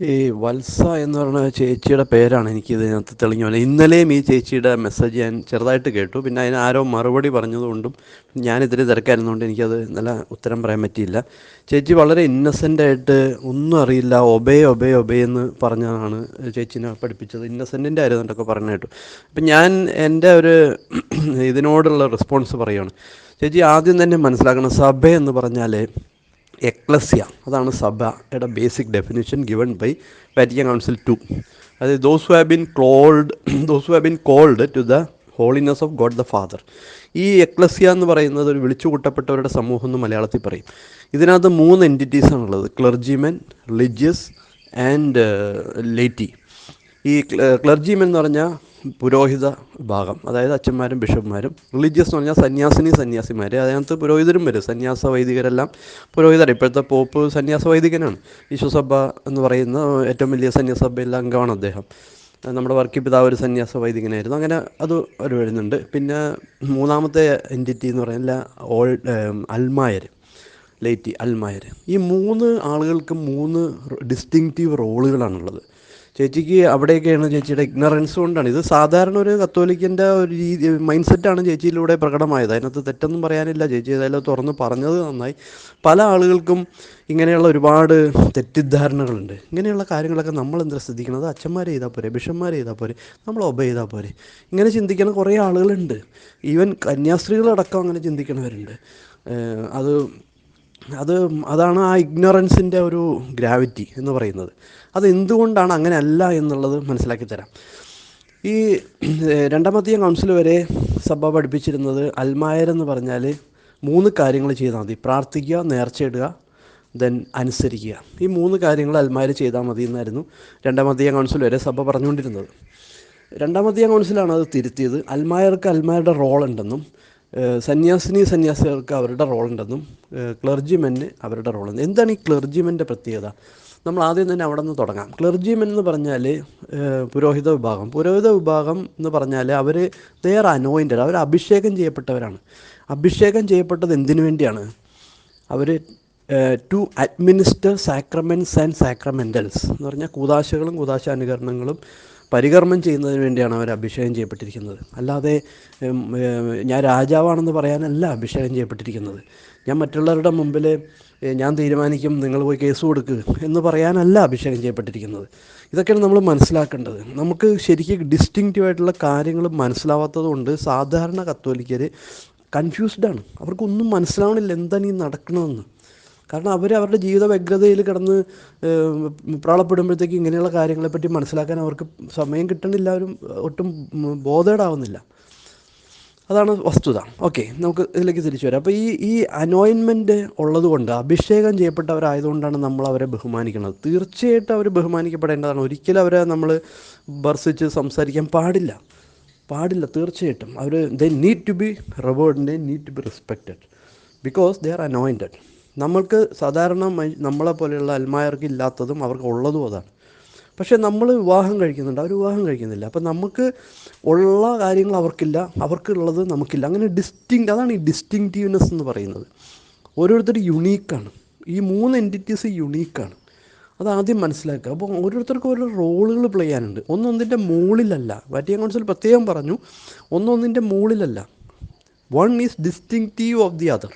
ഈ വത്സ എന്ന് പറഞ്ഞ ചേച്ചിയുടെ പേരാണ് എനിക്ക് ഇതിനകത്ത് തെളിഞ്ഞു പോലെ. ഇന്നലെയും ഈ ചേച്ചിയുടെ മെസ്സേജ് ഞാൻ ചെറുതായിട്ട് കേട്ടു. പിന്നെ അതിന് ആരോ മറുപടി പറഞ്ഞതുകൊണ്ടും ഞാനിതിൽ തിരക്കായിരുന്നുകൊണ്ട് എനിക്കത് നല്ല ഉത്തരം പറയാൻ പറ്റിയില്ല. ചേച്ചി വളരെ ഇന്നസെന്റ് ആയിട്ട് ഒന്നും അറിയില്ല ഒബേ ഒബേ ഒബേ എന്ന് പറഞ്ഞാണ് ചേച്ചിനെ പഠിപ്പിച്ചത്. ഇന്നസെന്റിന്റെ ആയിരുന്നു എന്നൊക്കെ പറഞ്ഞു കേട്ടു. അപ്പം ഞാൻ എന്റെ ഒരു ഇതിനോടുള്ള റെസ്പോൺസ് പറയുകയാണ് ചേച്ചി ആദ്യം തന്നെ മനസ്സിലാക്കണം സഭ എന്ന് പറഞ്ഞാൽ എക്ലസ്യ. അതാണ് സഭയുടെ basic definition given by Vatican council two അതായത് those who have been called those who have been called to the holiness of God the father ഈ എക്ലസ്യ എന്ന് പറയുന്നത് ഒരു വിളിച്ചു കൂട്ടപ്പെട്ടവരുടെ സമൂഹം എന്ന് മലയാളത്തിൽ പറയും. ഇതിനകത്ത് മൂന്ന് എന്റിറ്റീസാണുള്ളത് ക്ലർജിമെൻ റിലീജിയസ് ആൻഡ് ലേറ്റി ഈ ക്ലർജിമെൻ എന്ന് പറഞ്ഞാൽ പുരോഹിത വിഭാഗം അതായത് അച്ഛന്മാരും ബിഷപ്പ്മാരും റിലീജിയസ് എന്ന് പറഞ്ഞാൽ സന്യാസിനി സന്യാസിമാർ അതിനകത്ത് പുരോഹിതരും വരും. സന്യാസ വൈദികരെല്ലാം പുരോഹിതർ ഇപ്പോഴത്തെ പോപ്പ് സന്യാസ വൈദികനാണ്. വിശ്വസഭ എന്ന് പറയുന്ന ഏറ്റവും വലിയ സന്യാസ സഭയിലെ അംഗമാണ് അദ്ദേഹം. നമ്മുടെ വർക്കി പിതാവ് ഒരു സന്യാസ വൈദികനായിരുന്നു. അങ്ങനെ അത് ഒരു വരുന്നുണ്ട്. പിന്നെ മൂന്നാമത്തെ എന്റിറ്റി എന്ന് പറയുന്നത് ഓൾ അൽമായർ ലേറ്റി അൽമായർ. ഈ മൂന്ന് ആളുകൾക്ക് മൂന്ന് ഡിസ്റ്റിങ്റ്റീവ് റോളുകളാണുള്ളത് ചേച്ചിക്ക് അവിടെയൊക്കെയാണ് ചേച്ചിയുടെ ഇഗ്നറൻസ് കൊണ്ടാണ്. ഇത് സാധാരണ ഒരു കത്തോലിക്കന്റെ ഒരു രീതി മൈൻഡ് സെറ്റാണ് ചേച്ചിയിലൂടെ പ്രകടമായത്. അതിനകത്ത് തെറ്റൊന്നും പറയാനില്ല. ചേച്ചി ഏതായാലും തുറന്ന് പറഞ്ഞത് നന്നായി. പല ആളുകൾക്കും ഇങ്ങനെയുള്ള ഒരുപാട് തെറ്റിദ്ധാരണകളുണ്ട്. ഇങ്ങനെയുള്ള കാര്യങ്ങളൊക്കെ നമ്മൾ എന്താ ശ്രദ്ധിക്കുന്നത് അച്ഛന്മാർ ചെയ്താൽ പോരെ ബിഷന്മാർ ചെയ്താൽ പോരെ നമ്മൾ ഒബ ചെയ്താൽ പോരെ. ഇങ്ങനെ ചിന്തിക്കുന്ന കുറേ ആളുകളുണ്ട്. ഈവൻ കന്യാസ്ത്രീകളടക്കം അങ്ങനെ ചിന്തിക്കുന്നവരുണ്ട് അത് അത് അതാണ് ആ ഇഗ്നറൻസിന്റെ ഒരു ഗ്രാവിറ്റി എന്ന് പറയുന്നത്. അത് എന്തുകൊണ്ടാണ് അങ്ങനെ അല്ല എന്നുള്ളത് മനസ്സിലാക്കി തരാം. ഈ രണ്ടാമത്തെയും കൗൺസിൽ വരെ സഭ പഠിപ്പിച്ചിരുന്നത് അൽമായർ എന്ന് പറഞ്ഞാൽ മൂന്ന് കാര്യങ്ങൾ ചെയ്താൽ മതി. പ്രാർത്ഥിക്കുക നേർച്ചയിടുക ദെൻ അനുസരിക്കുക. ഈ മൂന്ന് കാര്യങ്ങൾ അൽമായർ ചെയ്താൽ മതി എന്നായിരുന്നു രണ്ടാമത്തെയും കൗൺസിൽ വരെ സഭ പറഞ്ഞുകൊണ്ടിരുന്നത്. രണ്ടാമത്തെയും കൗൺസിലാണ് അത് തിരുത്തിയത്. അൽമായർക്ക് അൽമായരുടെ റോൾ ഉണ്ടെന്നും സന്യാസിനി സന്യാസികൾക്ക് അവരുടെ റോൾ ഉണ്ടെന്നും ക്ലർജിമെന് അവരുടെ റോൾ എന്താണ് ഈ ക്ലർജിമെന്റെ പ്രത്യേകത? നമ്മൾ ആദ്യം തന്നെ അവിടെ നിന്ന് തുടങ്ങാം. ക്ലർജിമെൻ എന്ന് പറഞ്ഞാൽ പുരോഹിത വിഭാഗം. പുരോഹിത വിഭാഗം എന്ന് പറഞ്ഞാൽ അവർ ദെയർ അനോയിന്റഡ് അവർ അഭിഷേകം ചെയ്യപ്പെട്ടവരാണ്. അഭിഷേകം ചെയ്യപ്പെട്ടത് എന്തിനു വേണ്ടിയാണ്? അവർ to administer sacraments and sacramentals എന്ന് പറഞ്ഞാൽ കൂതാശകളും കൂതാശ അനുകരണങ്ങളും പരികർമ്മം ചെയ്യുന്നതിന് വേണ്ടിയാണ് അവർ അഭിഷേകം ചെയ്യപ്പെട്ടിരിക്കുന്നത്. അല്ലാതെ ഞാൻ രാജാവാണെന്ന് പറയാനല്ല അഭിഷേകം ചെയ്യപ്പെട്ടിരിക്കുന്നത്. ഞാൻ മറ്റുള്ളവരുടെ മുമ്പിൽ ഞാൻ തീരുമാനിക്കും നിങ്ങൾ പോയി കേസ് കൊടുക്കുക എന്ന് പറയാനല്ല അഭിഷേകം ചെയ്യപ്പെട്ടിരിക്കുന്നത്. ഇതൊക്കെയാണ് നമ്മൾ മനസ്സിലാക്കേണ്ടത്. നമുക്ക് ശരിക്കും ഡിസ്റ്റിങ്റ്റീവ് ആയിട്ടുള്ള കാര്യങ്ങൾ മനസ്സിലാവാത്തത് കൊണ്ട് സാധാരണ കത്തോലിക്കർ കൺഫ്യൂസ്ഡാണ് അവർക്കൊന്നും മനസ്സിലാവണില്ല എന്താണ് ഈ നടക്കണമെന്ന് കാരണം അവർ അവരുടെ ജീവിത വ്യഗ്രതയിൽ കിടന്ന് പ്രാളപ്പെടുമ്പോഴത്തേക്ക് ഇങ്ങനെയുള്ള കാര്യങ്ങളെപ്പറ്റി മനസ്സിലാക്കാൻ അവർക്ക് സമയം കിട്ടണില്ല അവരും ഒട്ടും ബോധേഡാവുന്നില്ല അതാണ് വസ്തുത. ഓക്കെ നമുക്ക് ഇതിലേക്ക് തിരിച്ചു വരാം. അപ്പോൾ ഈ ഈ അനോയിൻമെന്റ് ഉള്ളതുകൊണ്ട് അഭിഷേകം ചെയ്യപ്പെട്ടവരായതുകൊണ്ടാണ് നമ്മൾ അവരെ ബഹുമാനിക്കുന്നത്. തീർച്ചയായിട്ടും അവർ ബഹുമാനിക്കപ്പെടേണ്ടതാണ്. ഒരിക്കലും അവരെ നമ്മൾ ബർസിച്ച് സംസാരിക്കാൻ പാടില്ല. പാടില്ല തീർച്ചയായിട്ടും. അവർ they need to be revered they need to be respected because they are anointed നമ്മൾക്ക് സാധാരണ നമ്മളെ പോലെയുള്ള അൽമായർക്ക് ഇല്ലാത്തതും അവർക്ക് ഉള്ളതും അതാണ്. പക്ഷേ നമ്മൾ വിവാഹം കഴിക്കുന്നുണ്ട്. അവർ വിവാഹം കഴിക്കുന്നില്ല. അപ്പം നമുക്ക് ഉള്ള കാര്യങ്ങൾ അവർക്കില്ല. അവർക്കുള്ളത് നമുക്കില്ല. അങ്ങനെ ഡിസ്റ്റിങ് അതാണ് ഈ ഡിസ്റ്റിങ്റ്റീവ്നെസ് എന്ന് പറയുന്നത്. ഓരോരുത്തർ യുണീക്കാണ് ഈ മൂന്ന് എന്റിറ്റീസ് യുണീക്കാണ് അത് ആദ്യം മനസ്സിലാക്കുക. അപ്പോൾ ഓരോരുത്തർക്കും ഓരോ റോളുകൾ പ്ലേ ചെയ്യാനുണ്ട്. ഒന്നൊന്നിന്റെ മുകളിലല്ല. വാറ്റിക്കൻ കൗൺസിൽ പ്രത്യേകം പറഞ്ഞു. ഒന്നൊന്നിന്റെ മുകളിലല്ല. One is distinctive of the other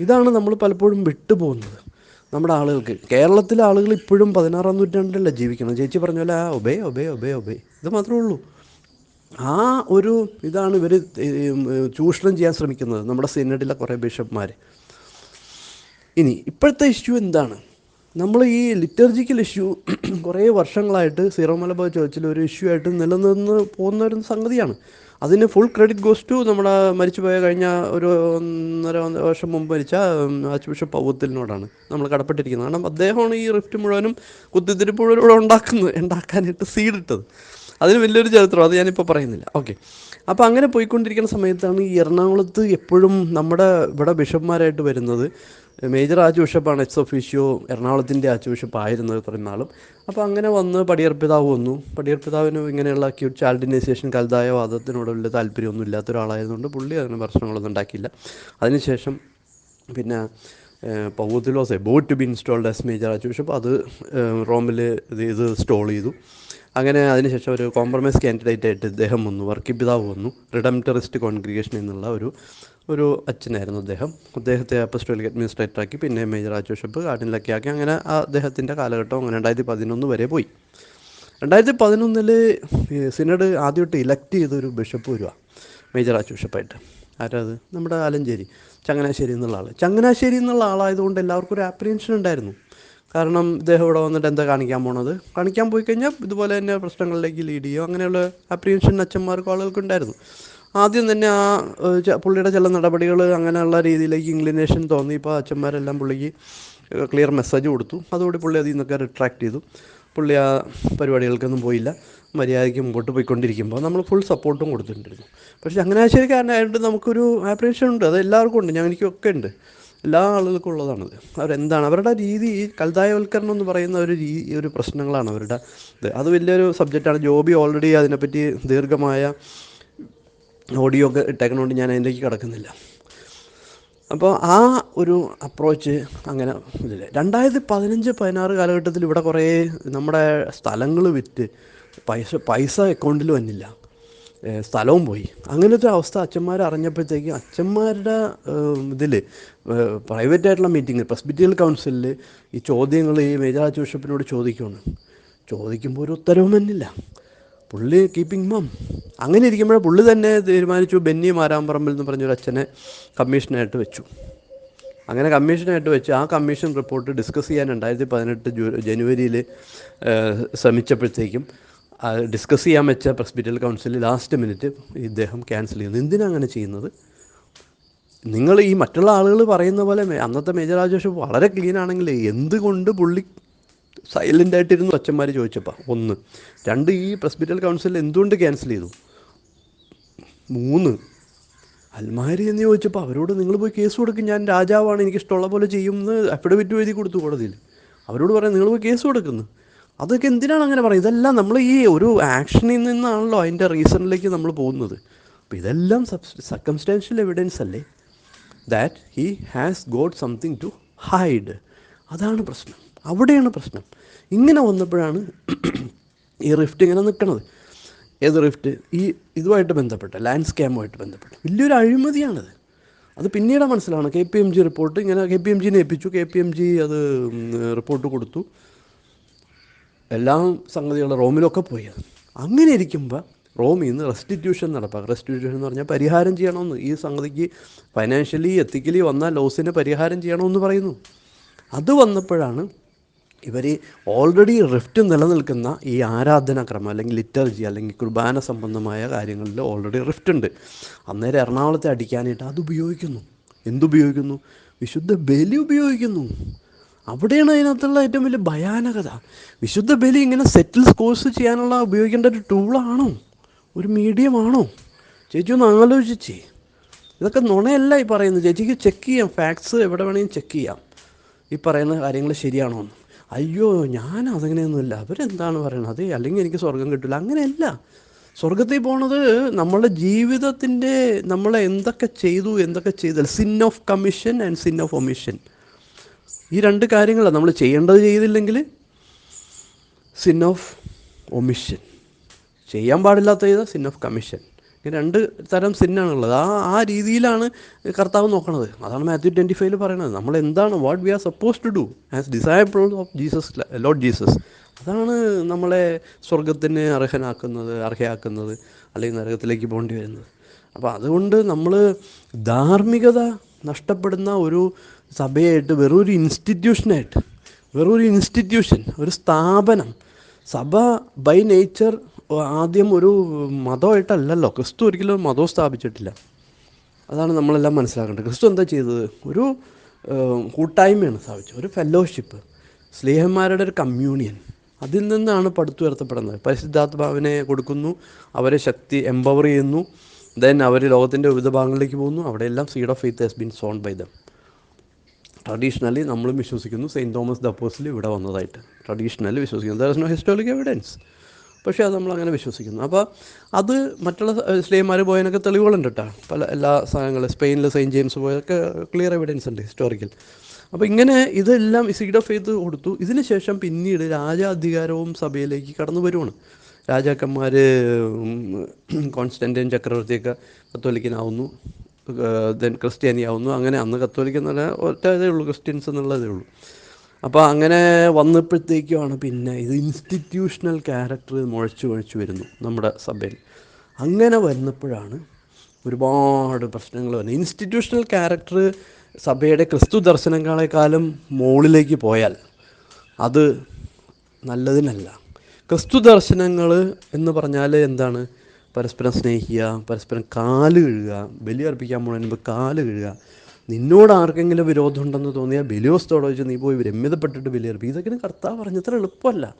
ഇതാണ് നമ്മൾ പലപ്പോഴും വിട്ടുപോകുന്നത്. നമ്മുടെ ആളുകൾക്ക്. കേരളത്തിലെ ആളുകൾ ഇപ്പോഴും പതിനാറാം നൂറ്റാണ്ടിലല്ല ജീവിക്കണം ചേച്ചി പറഞ്ഞ പോലെ ആ ഒബേ ഒബേ ഒബേ ഒബേ. ഇത് മാത്രമേ ഉള്ളൂ. ആ ഒരു ഇതാണ് ഇവർ ചൂഷണം ചെയ്യാൻ ശ്രമിക്കുന്നത് നമ്മുടെ സിനഡിലെ കുറേ ബിഷപ്പ്മാർ ഇനി ഇപ്പോഴത്തെ ഇഷ്യൂ എന്താണ്? നമ്മൾ ഈ ലിറ്റർജിക്കൽ ഇഷ്യൂ കുറേ വർഷങ്ങളായിട്ട് സീറോ മലബാർ ചോദിച്ചാൽ ഒരു ഇഷ്യൂ ആയിട്ട് നിലനിന്ന് പോകുന്ന ഒരു സംഗതിയാണ്. അതിന് ഫുൾ ക്രെഡിറ്റ് ഗോസ് ടു നമ്മുടെ മരിച്ചുപോയ കഴിഞ്ഞ ഒരു ഒന്നര വർഷം മുമ്പ് മരിച്ച ആർച്ച് ബിഷപ്പ് പൗത്തിലിനോടാണ് നമ്മൾ കടപ്പെട്ടിരിക്കുന്നത്. കാരണം അദ്ദേഹമാണ് ഈ റിഫ്റ്റ് മുഴുവനും കുത്തിത്തിരിപ്പ് മുഴുവനും ഉണ്ടാക്കുന്നത് ഉണ്ടാക്കാനായിട്ട് സീഡിട്ടത് അതിന് വലിയൊരു ചരിത്രം അത് ഞാനിപ്പോൾ പറയുന്നില്ല. ഓക്കെ അപ്പോൾ അങ്ങനെ പോയിക്കൊണ്ടിരിക്കുന്ന സമയത്താണ് ഈ എറണാകുളത്ത് എപ്പോഴും നമ്മുടെ ഇവിടെ ബിഷപ്പ്മാരായിട്ട് വരുന്നത് മേജർ ആർച്ച് ബിഷപ്പാണ് എക്സ് ഒഫീഷ്യോ എറണാകുളത്തിന്റെ ആർച്ച് ബിഷപ്പ് ആയിരുന്നത് ഇത്രയും നാളും. അപ്പോൾ അങ്ങനെ വന്ന് പടിയർപ്പിതാവ് വന്നു. പടിയർപ്പിതാവിന് ഇങ്ങനെയുള്ള ക്യൂട്ട് ചാൽഡിനൈസേഷൻ കലതായ വാദത്തിനോട് വലിയ താല്പര്യമൊന്നും ഇല്ലാത്ത ഒരാളായതുകൊണ്ട് പുള്ളി അങ്ങനെ പ്രശ്നങ്ങളൊന്നും ഉണ്ടാക്കിയില്ല. അതിനുശേഷം പിന്നെ പൗത്തിലോസ് about to be installed as major arch അപ്പോൾ അത് റോമിൽ ഇത് സ്റ്റോൾ ചെയ്തു. അങ്ങനെ അതിനുശേഷം ഒരു കോംപ്രമൈസ് കാൻഡിഡേറ്റ് ആയിട്ട് ഇദ്ദേഹം വന്നു വർക്കി പിതാവ് വന്നു റിഡംറ്ററിസ്റ്റ് കോൺഗ്രിഗേഷൻ എന്നുള്ള ഒരു ഒരു അച്ഛനായിരുന്നു അദ്ദേഹം. അദ്ദേഹത്തെ അപ്പസ്റ്റോലിക് അഡ്മിനിസ്ട്രേറ്റർ ആക്കി പിന്നെ മേജർ ആർച്ച് ബിഷപ്പ് കാർഡിനലൊക്കെ ആക്കി. അങ്ങനെ ആ അദ്ദേഹത്തിന്റെ കാലഘട്ടം അങ്ങനെ രണ്ടായിരത്തി പതിനൊന്ന് വരെ പോയി. രണ്ടായിരത്തി പതിനൊന്നിൽ സിനഡ് ആദ്യമായിട്ട് ഇലക്ട് ചെയ്തൊരു ബിഷപ്പ് വരുവാണ് മേജർ ആർച്ച് ബിഷപ്പായിട്ട് ആരാത്? നമ്മുടെ ആലഞ്ചേരി. ചങ്ങനാശ്ശേരി എന്നുള്ള ആൾ ചങ്ങനാശ്ശേരി എന്നുള്ള ആളായതുകൊണ്ട് എല്ലാവർക്കും ഒരു ആപ്രിയൻഷൻ ഉണ്ടായിരുന്നു. കാരണം ഇദ്ദേഹം ഇവിടെ വന്നിട്ട് എന്താ കാണിക്കാൻ പോണത്? കാണിക്കാൻ പോയി കഴിഞ്ഞാൽ ഇതുപോലെ തന്നെ പ്രശ്നങ്ങളിലേക്ക് ലീഡ് ചെയ്യുക അങ്ങനെയുള്ള അപ്രിയൻഷൻ അച്ഛന്മാർക്കും ആളുകൾക്ക് ഉണ്ടായിരുന്നു. ആദ്യം തന്നെ ആ പുള്ളിയുടെ ചില നടപടികൾ അങ്ങനെയുള്ള രീതിയിലേക്ക് ഇൻക്ലിനേഷൻ തോന്നി. ഇപ്പോൾ അച്ഛന്മാരെല്ലാം പുള്ളിക്ക് ക്ലിയർ മെസ്സേജ് കൊടുത്തു. അതോടെ പുള്ളി അതിൽ നിന്നൊക്കെ റിട്രാക്ട് ചെയ്തു. പുള്ളി ആ പരിപാടികൾക്കൊന്നും പോയില്ല. മര്യാദയ്ക്ക് മുമ്പോട്ട് പോയിക്കൊണ്ടിരിക്കുമ്പോൾ നമ്മൾ ഫുൾ സപ്പോർട്ടും കൊടുത്തിട്ടുണ്ടായിരുന്നു. പക്ഷേ ചങ്ങനാശ്ശേരിക്കാരനായിട്ട് നമുക്കൊരു ആപ്രിയേഷൻ ഉണ്ട്. അത് എല്ലാവർക്കും ഉണ്ട്. ഞാൻ എനിക്കൊക്കെ ഉണ്ട്. എല്ലാ ആളുകൾക്കും ഉള്ളതാണത്. അവരെന്താണ്? അവരുടെ രീതി ഈ കൽതായവൽക്കരണം എന്ന് പറയുന്ന ഒരു രീ ഒരു പ്രശ്നങ്ങളാണ് അവരുടെ ഇത്. അത് വലിയൊരു സബ്ജക്റ്റാണ് ജോബി ഓൾറെഡി അതിനെപ്പറ്റി ദീർഘമായ ഓഡിയോ ഒക്കെ ഇട്ടേക്കണോണ്ട് ഞാൻ അതിലേക്ക് കിടക്കുന്നില്ല. അപ്പോൾ ആ ഒരു അപ്രോച്ച് അങ്ങനെ ഇതില്ല രണ്ടായിരത്തി പതിനഞ്ച് പതിനാറ് കാലഘട്ടത്തിൽ ഇവിടെ കുറേ നമ്മുടെ സ്ഥലങ്ങൾ വിറ്റ് പൈസ പൈസ അക്കൗണ്ടിൽ വന്നില്ല. സ്ഥലവും പോയി. അങ്ങനത്തെ അവസ്ഥ അച്ഛന്മാർ അറിഞ്ഞപ്പോഴത്തേക്ക് അച്ഛന്മാരുടെ ഇതിൽ പ്രൈവറ്റ് ആയിട്ടുള്ള മീറ്റിംഗിൽ പ്രസ്ബിറ്റിയൽ കൗൺസിലിൽ ഈ ചോദ്യങ്ങൾ ഈ ആർച്ച് ബിഷപ്പിനോട് ചോദിക്കുകയാണ് ചോദിക്കുമ്പോൾ ഒരു ഉത്തരവും വന്നില്ല. പുള്ളി കീപ്പിംഗ് മം അങ്ങനെ ഇരിക്കുമ്പോൾ പുള്ളി തന്നെ തീരുമാനിച്ചു ബെന്നി മാരാമ്പറമ്പിൽ എന്ന് പറഞ്ഞൊരു അച്ഛനെ കമ്മീഷനായിട്ട് വെച്ചു. അങ്ങനെ കമ്മീഷനായിട്ട് വെച്ച് ആ കമ്മീഷൻ റിപ്പോർട്ട് ഡിസ്കസ് ചെയ്യാൻ രണ്ടായിരത്തി പതിനെട്ട് ജനുവരിയിൽ ശ്രമിച്ചപ്പോഴത്തേക്കും ഡിസ്കസ് ചെയ്യാൻ വെച്ച പ്രസ്ബിറ്റൽ കൗൺസിലിൽ ലാസ്റ്റ് മിനിറ്റ് ഇദ്ദേഹം ക്യാൻസൽ ചെയ്യുന്നു. എന്തിനാണ് അങ്ങനെ ചെയ്യുന്നത്? നിങ്ങൾ ഈ മറ്റുള്ള ആളുകൾ പറയുന്ന പോലെ അന്നത്തെ മേജർ രാജേഷ് വളരെ ക്ലീൻ ആണെങ്കിൽ എന്തുകൊണ്ട് പുള്ളി സൈലന്റ് ആയിട്ടിരുന്നു? അച്ഛന്മാർ ചോദിച്ചപ്പോൾ ഒന്ന്. രണ്ട് ഈ പ്രസ്ബിറ്റൽ കൗൺസിൽ എന്തുകൊണ്ട് ക്യാൻസൽ ചെയ്തു? മൂന്ന്. അൽമാരി എന്ന് ചോദിച്ചപ്പോൾ അവരോട് നിങ്ങൾ പോയി കേസ് കൊടുക്കും ഞാൻ രാജാവാണ് എനിക്കിഷ്ടമുള്ള പോലെ ചെയ്യുമെന്ന് അഫിഡവിറ്റ് എഴുതി കൊടുത്തു കോടതിയിൽ. അവരോട് പറയാം നിങ്ങൾ പോയി കേസ് കൊടുക്കുന്നു അതൊക്കെ എന്തിനാണ് അങ്ങനെ പറയുന്നത്? ഇതെല്ലാം നമ്മൾ ഈ ഒരു ആക്ഷനിൽ നിന്നാണല്ലോ അതിന്റെ റീസണിലേക്ക് നമ്മൾ പോകുന്നത്. അപ്പോൾ ഇതെല്ലാം സർക്കംസ്റ്റാൻഷ്യൽ എവിഡൻസ് അല്ലേ? That he has got something to hide അതാണ് പ്രശ്നം. അവിടെയാണ് പ്രശ്നം. ഇങ്ങനെ വന്നപ്പോഴാണ് ഈ റിഫ്റ്റ് ഇങ്ങനെ നിൽക്കുന്നത് ഏത് റിഫ്റ്റ് ഈ ഇതുമായിട്ട് ബന്ധപ്പെട്ട ലാൻഡ് സ്കാമുമായിട്ട് ബന്ധപ്പെട്ട്. വലിയൊരു അഴിമതിയാണിത്. അത് പിന്നീട് മനസ്സിലാണ് K P M G report ഇങ്ങനെ കെ പി എം ജിനെ ഏൽപ്പിച്ചു. കെ പി എം ജി അത് റിപ്പോർട്ട് കൊടുത്തു. എല്ലാ സംഗതികളും റോമിലൊക്കെ പോയി. അങ്ങനെ ഇരിക്കുമ്പോൾ റോമിൽ നിന്ന് റെസ്റ്റിറ്റ്യൂഷൻ നടപ്പാക്കുക റെസ്റ്റിറ്റ്യൂഷൻ എന്ന് പറഞ്ഞാൽ പരിഹാരം ചെയ്യണമെന്ന്. ഈ സംഗതിക്ക് ഫൈനാൻഷ്യലി എത്തിക്കലി വന്ന ലോസിന് പരിഹാരം ചെയ്യണമെന്ന് പറയുന്നു. അത് വന്നപ്പോഴാണ് ഇവർ ഓൾറെഡി റിഫ്റ്റ് നിലനിൽക്കുന്ന ഈ ആരാധനാക്രമം അല്ലെങ്കിൽ ലിറ്റർജി അല്ലെങ്കിൽ കുർബാന സംബന്ധമായ കാര്യങ്ങളിൽ ഓൾറെഡി റിഫ്റ്റ് ഉണ്ട്. അന്നേരം എറണാകുളത്തെ അടിക്കാനായിട്ട് അത് ഉപയോഗിക്കുന്നു. എന്തുപയോഗിക്കുന്നു? വിശുദ്ധ ബലി ഉപയോഗിക്കുന്നു. അവിടെയാണ് അതിനകത്തുള്ള ഏറ്റവും വലിയ ഭയാനകത. വിശുദ്ധ ബലി ഇങ്ങനെ സെറ്റിൽ സ്കോഴ്സ് ചെയ്യാനുള്ള ഉപയോഗിക്കേണ്ട ഒരു ടൂളാണോ ഒരു മീഡിയമാണോ ചേച്ചി ഒന്ന് ആലോചിച്ചേ. ഇതൊക്കെ നുണയല്ല ഈ പറയുന്നത്. ചേച്ചിക്ക് ചെക്ക് ചെയ്യാം. ഫാക്ട്സ് എവിടെ വേണമെങ്കിലും ചെക്ക് ചെയ്യാം. ഈ പറയുന്ന കാര്യങ്ങൾ ശരിയാണോ എന്ന്. അയ്യോ ഞാൻ അതങ്ങനെയൊന്നുമില്ല. അവരെന്താണ് പറയുന്നത്? അതെ അല്ലെങ്കിൽ എനിക്ക് സ്വർഗം കിട്ടില്ല അങ്ങനെയല്ല. സ്വർഗത്തിൽ പോണത് നമ്മളുടെ ജീവിതത്തിന്റെ നമ്മളെ എന്തൊക്കെ ചെയ്തു എന്തൊക്കെ ചെയ്താൽ sin of commission and sin of omission ഈ രണ്ട് കാര്യങ്ങളാണ് നമ്മൾ ചെയ്യേണ്ടത് ചെയ്തില്ലെങ്കിൽ സിൻ ഓഫ് ഒമിഷൻ ചെയ്യാൻ പാടില്ലാത്ത ചെയ്ത സിൻ ഓഫ് കമ്മീഷൻ ഇങ്ങനെ രണ്ട് തരം സിന്നാണുള്ളത് ആ ആ രീതിയിലാണ് കർത്താവ് നോക്കണത്. അതാണ് മാത്യു ട്വന്റി ഫൈവിൽ പറയുന്നത് നമ്മൾ എന്താണ് what we are supposed to do as disciple of Jesus Lord Jesus അതാണ് നമ്മളെ സ്വർഗത്തിന് അർഹനാക്കുന്നത് അർഹയാക്കുന്നത് അല്ലെങ്കിൽ നരകത്തിലേക്ക് പോകേണ്ടി വരുന്നത്. അപ്പോൾ അതുകൊണ്ട് നമ്മൾ ധാർമ്മികത നഷ്ടപ്പെടുന്ന ഒരു സഭയായിട്ട് വെറൊരു ഇൻസ്റ്റിറ്റ്യൂഷനായിട്ട് വെറൊരു ഇൻസ്റ്റിറ്റ്യൂഷൻ ഒരു സ്ഥാപനം. സഭ ബൈ നേച്ചർ ആദ്യം ഒരു മതമായിട്ടല്ലല്ലോ. ക്രിസ്തു ഒരിക്കലും ഒരു മതവും സ്ഥാപിച്ചിട്ടില്ല. അതാണ് നമ്മളെല്ലാം മനസ്സിലാക്കേണ്ടത്. ക്രിസ്തു എന്താ ചെയ്തത്? ഒരു കൂട്ടായ്മയാണ് സ്ഥാപിച്ചത്. ഒരു ഫെലോഷിപ്പ് സ്നേഹന്മാരുടെ ഒരു കമ്മ്യൂണിയൻ അതിൽ നിന്നാണ് പടുത്തുയർത്തപ്പെടുന്നത് പരിശുദ്ധാത്മാവിനെ കൊടുക്കുന്നു. അവരെ ശക്തി എംപവർ ചെയ്യുന്നു. ദെൻ അവർ ലോകത്തിന്റെ വിവിധ ഭാഗങ്ങളിലേക്ക് പോകുന്നു. അവിടെയെല്ലാം seed of faith has been sown by them traditionally നമ്മളും വിശ്വസിക്കുന്നു സെയിന്റ് തോമസ് ദ അപ്പോസിൽ ഇവിടെ വന്നതായിട്ട്. ട്രഡീഷണലി വിശ്വസിക്കുന്നു. There is no historic evidence പക്ഷേ അത് നമ്മളങ്ങനെ വിശ്വസിക്കുന്നു. അപ്പോൾ അത് മറ്റുള്ള സ്ലേമാർ പോയതിനൊക്കെ തെളിവുകളുണ്ട് കേട്ടോ. പല എല്ലാ സാധനങ്ങളും സ്പെയിനിൽ സെയിന്റ് ജെയിംസ് പോയതൊക്കെ ക്ലിയർ എവിഡൻസ് ഉണ്ട് ഹിസ്റ്റോറിക്കൽ അപ്പോൾ ഇങ്ങനെ ഇതെല്ലാം സീഡ് ഓഫ് ഫെയ്ത്ത് കൊടുത്തു. ഇതിന് ശേഷം പിന്നീട് രാജാധികാരവും സഭയിലേക്ക് കടന്നു വരുവാണ്. രാജാക്കന്മാർ കോൺസ്റ്റന്റൈൻ ചക്രവർത്തിയൊക്കെ കത്തോലിക്കനാവുന്നു. ദെൻ ക്രിസ്ത്യാനിയാവുന്നു. അങ്ങനെ അന്ന് കത്തോലിക്ക എന്നുള്ള ഒറ്റ ഉള്ളൂ ക്രിസ്ത്യൻസ് എന്നുള്ളതേ ഉള്ളൂ. അപ്പോൾ അങ്ങനെ വന്നപ്പോഴത്തേക്കുമാണ് പിന്നെ ഇത് ഇൻസ്റ്റിറ്റ്യൂഷണൽ ക്യാരക്ടർ മുഴച്ചു മുഴച്ചു വരുന്നു നമ്മുടെ സഭയിൽ. അങ്ങനെ വരുന്നപ്പോഴാണ് ഒരുപാട് പ്രശ്നങ്ങൾ വരുന്നത് ഇൻസ്റ്റിറ്റ്യൂഷണൽ ക്യാരക്ടർ സഭയുടെ ക്രിസ്തു ദർശനങ്ങളെക്കാളും മുകളിലേക്ക് പോയാൽ അത് നല്ലതിനല്ല. ക്രിസ്തു ദർശനങ്ങൾ എന്ന് പറഞ്ഞാൽ എന്താണ്? പരസ്പരം സ്നേഹിക്കുക പരസ്പരം കാൽ കഴുകുക ബലി അർപ്പിക്കാൻ പോകുന്നതിന് മുമ്പ് കാൽ കഴുകുക. നിന്നോട് ആർക്കെങ്കിലും വിരോധം ഉണ്ടെന്ന് തോന്നിയാൽ ബലിയോസ്തോടെ വെച്ച് നീ പോയി രമ്യതപ്പെട്ടിട്ട് ബലി അർപ്പിക്കും. ഇതൊക്കെ കർത്താവ് പറഞ്ഞത്ര എളുപ്പമല്ല.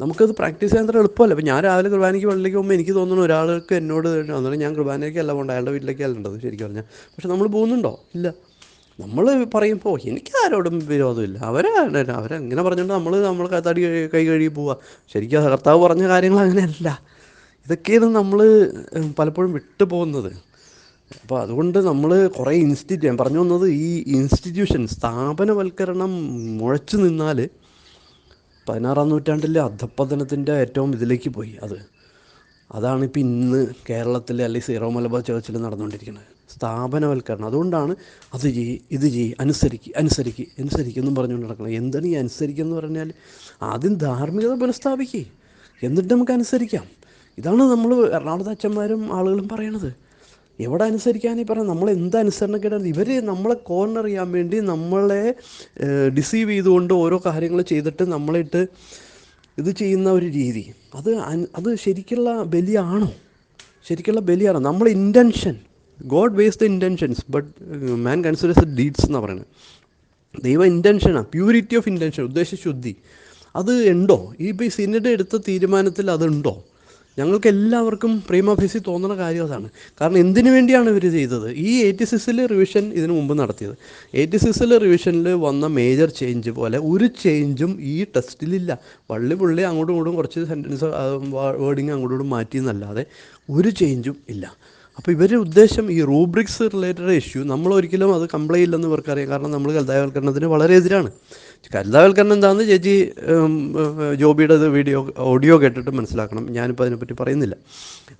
നമുക്കത് പ്രാക്ടീസ് ചെയ്യാൻ അത്ര എളുപ്പമല്ല. അപ്പോൾ ഞാൻ രാവിലെ കുർബാനയ്ക്ക് പള്ളിക്ക് പോകുമ്പോൾ എനിക്ക് തോന്നുന്നു ഒരാൾക്ക് എന്നോട് അന്നേരം ഞാൻ കുർബാനയ്ക്കല്ല പോകണ്ട അയാളുടെ വീട്ടിലേക്കല്ല ഉണ്ടത് ശരിക്കും പറഞ്ഞാൽ. പക്ഷെ നമ്മൾ പോകുന്നുണ്ടോ? ഇല്ല. നമ്മൾ പറയുമ്പോൾ എനിക്ക് ആരോടും വിരോധമില്ല. അവരെ അവരങ്ങനെ പറഞ്ഞുകൊണ്ട് നമ്മൾ നമ്മൾ തടി കൈ കഴുകി പോവുക ശരിക്കും കർത്താവ് പറഞ്ഞ കാര്യങ്ങൾ അങ്ങനെയല്ല. ഇതൊക്കെയാണ് നമ്മൾ പലപ്പോഴും വിട്ടു പോകുന്നത് അപ്പോൾ അതുകൊണ്ട് നമ്മൾ കുറേ ഇൻസ്റ്റിറ്റ്യൂ ഞാൻ പറഞ്ഞു വന്നത് ഈ ഇൻസ്റ്റിറ്റ്യൂഷൻ സ്ഥാപനവൽക്കരണം മുഴച്ചു നിന്നാൽ പതിനാറാം നൂറ്റാണ്ടിലെ അധപ്പതനത്തിന്റെ ഏറ്റവും ഇതിലേക്ക് പോയി അത്. അതാണ് ഇപ്പം ഇന്ന് കേരളത്തിൽ അല്ലെങ്കിൽ സീറോ മലബാർ ചേർച്ചിൽ നടന്നുകൊണ്ടിരിക്കുന്നത്. സ്ഥാപനവൽക്കരണം. അതുകൊണ്ടാണ് അത് ചെയ്യ് ഇത് ചെയ്യ് അനുസരിക്ക് അനുസരിക്ക് അനുസരിക്കുമെന്നും പറഞ്ഞുകൊണ്ട് നടക്കണം എന്താണ് ഈ അനുസരിക്കുക എന്ന് പറഞ്ഞാൽ ആദ്യം ധാർമ്മികത പുനഃസ്ഥാപിക്കുക എന്നിട്ട് നമുക്ക് അനുസരിക്കാം. ഇതാണ് നമ്മൾ എറണാകുളത്തെ അച്ഛന്മാരും ആളുകളും പറയണത്. എവിടെ അനുസരിക്കാനീ പറയാം നമ്മൾ എന്ത് അനുസരണക്കേടാണ് ഇവർ നമ്മളെ കോർണർ ചെയ്യാൻ വേണ്ടി നമ്മളെ ഡിസീവ് ചെയ്തുകൊണ്ട് ഓരോ കാര്യങ്ങൾ ചെയ്തിട്ട് നമ്മളിട്ട് ഇത് ചെയ്യുന്ന ഒരു രീതി. അത് അത് ശരിക്കുള്ള ബലിയാണോ? ശരിക്കുള്ള ബലിയാണോ? നമ്മൾ intention God weighs the intentions but man considers deeds എന്നാണ് പറയുന്നത് ദൈവ ഇന്റൻഷനാണ് പ്യൂരിറ്റി ഓഫ് ഇന്റൻഷൻ ഉദ്ദേശശുദ്ധി. അത് ഉണ്ടോ? ഈ ഇപ്പോൾ ഈ എടുത്ത തീരുമാനത്തിൽ അതുണ്ടോ ഞങ്ങൾക്ക് എല്ലാവർക്കും പ്രേമാഫീസി തോന്നുന്ന കാര്യം അതാണ്. കാരണം എന്തിനു വേണ്ടിയാണ് ഇവർ ചെയ്തത്? ഈ എയ്റ്റി സിക്സിൽ റിവിഷൻ ഇതിനു മുമ്പ് നടത്തിയത്. എയ്റ്റി സിക്സിൽ റിവിഷനിൽ വന്ന മേജർ ചേഞ്ച് പോലെ ഒരു ചേഞ്ചും ഈ ടെസ്റ്റിലില്ല വള്ളി പുള്ളി അങ്ങോട്ടും ഇങ്ങോട്ടും കുറച്ച് സെന്റൻസ് വേർഡിങ് അങ്ങോട്ടും ഇങ്ങോട്ടും മാറ്റി എന്നല്ലാതെ ഒരു ചേഞ്ചും ഇല്ല. അപ്പോൾ ഇവരുടെ ഉദ്ദേശം ഈ റൂബ്രിക്സ് റിലേറ്റഡ് ഇഷ്യൂ നമ്മൾ ഒരിക്കലും അത് കംപ്ലൈ ഇല്ലെന്ന് ഇവർക്കറിയാം. കാരണം നമ്മൾ കലതാവൽക്കരണത്തിന് വളരെ എതിരാണ്. കലതാവൽക്കരണം എന്താണെന്ന് ചേച്ചി ജോബിയുടെ വീഡിയോ ഓഡിയോ കേട്ടിട്ട് മനസ്സിലാക്കണം. ഞാനിപ്പോൾ അതിനെപ്പറ്റി പറയുന്നില്ല.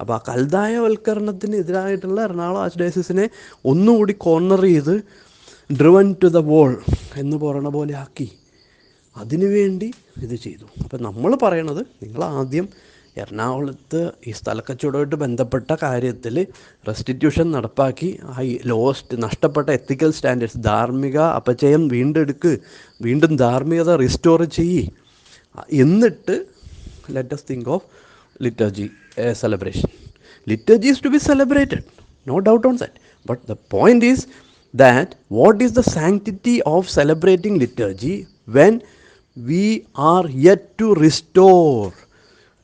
അപ്പോൾ ആ കലതായവൽക്കരണത്തിന് എതിരായിട്ടുള്ള എറണാകുളം ആർച്ച് ഡയസിസിനെ ഒന്നുകൂടി കോർണർ ചെയ്ത് ഡ്രിവൺ ടു ദ വോൾ എന്ന് പറയണ പോലെ ആക്കി. അതിനുവേണ്ടി ഇത് ചെയ്തു. അപ്പം നമ്മൾ പറയണത് നിങ്ങൾ ആദ്യം എറണാകുളത്ത് ഈ സ്ഥലക്കച്ചവടമായിട്ട് ബന്ധപ്പെട്ട കാര്യത്തിൽ റെസ്റ്റിറ്റ്യൂഷൻ നടപ്പാക്കി ആ ലോസ്റ്റ് നഷ്ടപ്പെട്ട എത്തിക്കൽ സ്റ്റാൻഡേർഡ്സ് ധാർമ്മിക അപചയം വീണ്ടെടുക്ക് വീണ്ടും ധാർമ്മികത റിസ്റ്റോർ ചെയ്യ്. എന്നിട്ട് let's think of liturgy celebration liturgy is to be celebrated no doubt on that but the point is that what is the sanctity of celebrating liturgy when we are yet to restore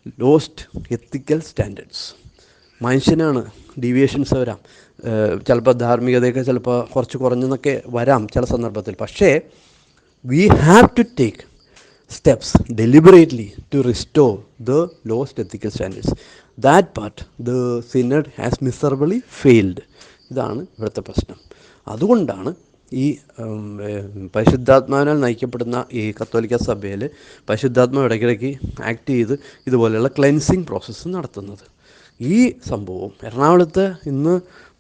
lost ethical standards. മനുഷ്യനാണ് deviations വരാം. ചിലപ്പോൾ ധാർമ്മികതയൊക്കെ ചിലപ്പോൾ കുറച്ച് കുറഞ്ഞെന്നൊക്കെ വരാം ചില സന്ദർഭത്തിൽ. പക്ഷേ we have to take steps deliberately to restore the lost ethical standards that part the synod has miserably failed ഇതാണ് ഇവിടുത്തെ പ്രശ്നം. അതുകൊണ്ടാണ് ഈ പരിശുദ്ധാത്മാവിനാൽ നയിക്കപ്പെടുന്ന ഈ കത്തോലിക്ക സഭയിൽ പരിശുദ്ധാത്മാവ് ഇടയ്ക്കിടയ്ക്ക് ആക്ട് ചെയ്ത് ഇതുപോലെയുള്ള ക്ലെൻസിങ് പ്രോസസ്സ് നടത്തുന്നത്. ഈ സംഭവം എറണാകുളത്ത് ഇന്ന്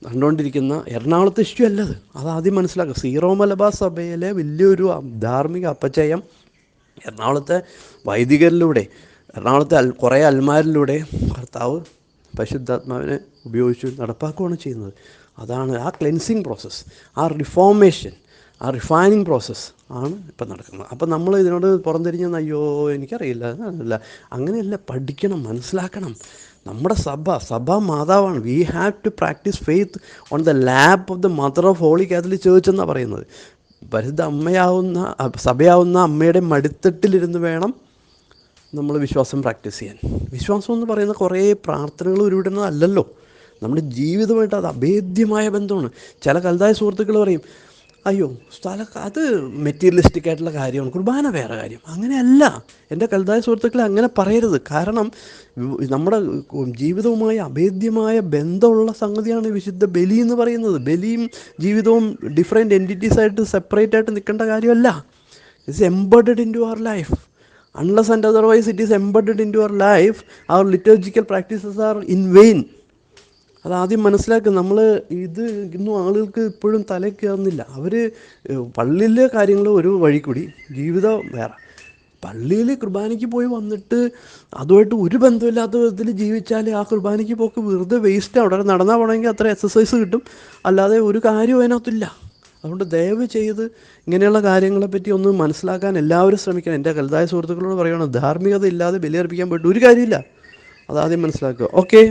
കണ്ടുകൊണ്ടിരിക്കുന്ന എറണാകുളത്ത് ഇഷ്യൂ അല്ലത്. അത് ആദ്യം മനസ്സിലാക്കുക. സീറോ മലബാർ സഭയിലെ വലിയൊരു ധാർമ്മിക അപ്പച്ചയം എറണാകുളത്തെ വൈദികരിലൂടെ എറണാകുളത്തെ അൽ കുറേ അൽമാരിലൂടെ കർത്താവ് പരിശുദ്ധാത്മാവിനെ ഉപയോഗിച്ച് നടപ്പാക്കുകയാണ് ചെയ്യുന്നത്. അതാണ് ആ ക്ലെൻസിങ് പ്രോസസ്സ് ആ റിഫോർമേഷൻ ആ റിഫൈനിങ് പ്രോസസ്സ് ആണ് ഇപ്പം നടക്കുന്നത്. അപ്പം നമ്മൾ ഇതിനോട് പുറംതിരിഞ്ഞെന്ന് അയ്യോ എനിക്കറിയില്ല അല്ല അങ്ങനെയല്ല പഠിക്കണം മനസ്സിലാക്കണം. നമ്മുടെ സഭ സഭ മാതാവാണ്. We have to practice faith on the lap of the mother of holy Catholic church എന്നാണ് പറയുന്നത്. പരിശുദ്ധ അമ്മയാവുന്ന സഭയാവുന്ന അമ്മയുടെ മടിത്തട്ടിലിരുന്ന് വേണം നമ്മൾ വിശ്വാസം പ്രാക്ടീസ് ചെയ്യാൻ. വിശ്വാസം എന്ന് പറയുന്ന കുറേ പ്രാർത്ഥനകൾ ഉരുവിടുന്നതല്ലല്ലോ. നമ്മുടെ ജീവിതമായിട്ട് അത് അഭേദ്യമായ ബന്ധമാണ്. ചില കലതായ സുഹൃത്തുക്കൾ പറയും അയ്യോ സ്ഥല അത് മെറ്റീരിയലിസ്റ്റിക് ആയിട്ടുള്ള കാര്യമാണ് കുർബാന വേറെ കാര്യം. അങ്ങനെയല്ല. എന്റെ കലതായ സുഹൃത്തുക്കളെ അങ്ങനെ പറയരുത്. കാരണം നമ്മുടെ ജീവിതവുമായി അഭേദ്യമായ ബന്ധമുള്ള സംഗതിയാണ് വിശുദ്ധ ബലി എന്ന് പറയുന്നത്. ബലിയും ജീവിതവും ഡിഫറെന്റ് എന്റിറ്റീസ് ആയിട്ട് സെപ്പറേറ്റ് ആയിട്ട് നിൽക്കേണ്ട കാര്യമല്ല. It's embedded into our life unless and otherwise it is embedded into our life our liturgical practices are in vain അതാദ്യം മനസ്സിലാക്കുക നമ്മൾ ഇത് ഇന്നും ആളുകൾക്ക് ഇപ്പോഴും തലയിൽ കയറുന്നില്ല അവർ പള്ളിയിലെ കാര്യങ്ങൾ ഒരു വഴി കൂടി ജീവിതം വേറെ. പള്ളിയിൽ കുർബാനയ്ക്ക് പോയി വന്നിട്ട് അതുമായിട്ട് ഒരു ബന്ധമില്ലാത്ത വിധത്തിൽ ജീവിച്ചാൽ ആ കുർബാനയ്ക്ക് പോക്ക് വെറുതെ വേസ്റ്റ് അവിടെ നടന്നാൽ പോകണമെങ്കിൽ അത്ര എക്സസൈസ് കിട്ടും. അല്ലാതെ ഒരു കാര്യവും അതിനകത്തില്ല. അതുകൊണ്ട് ദയവ് ചെയ്ത് ഇങ്ങനെയുള്ള കാര്യങ്ങളെപ്പറ്റി ഒന്ന് മനസ്സിലാക്കാൻ എല്ലാവരും ശ്രമിക്കണം. എന്റെ കലുതായ സുഹൃത്തുക്കളോട് പറയണം ധാർമ്മികത ഇല്ലാതെ ബലിയർപ്പിക്കാൻ പറ്റും ഒരു കാര്യമില്ല അതാദ്യം മനസ്സിലാക്കുക. ഓക്കെ?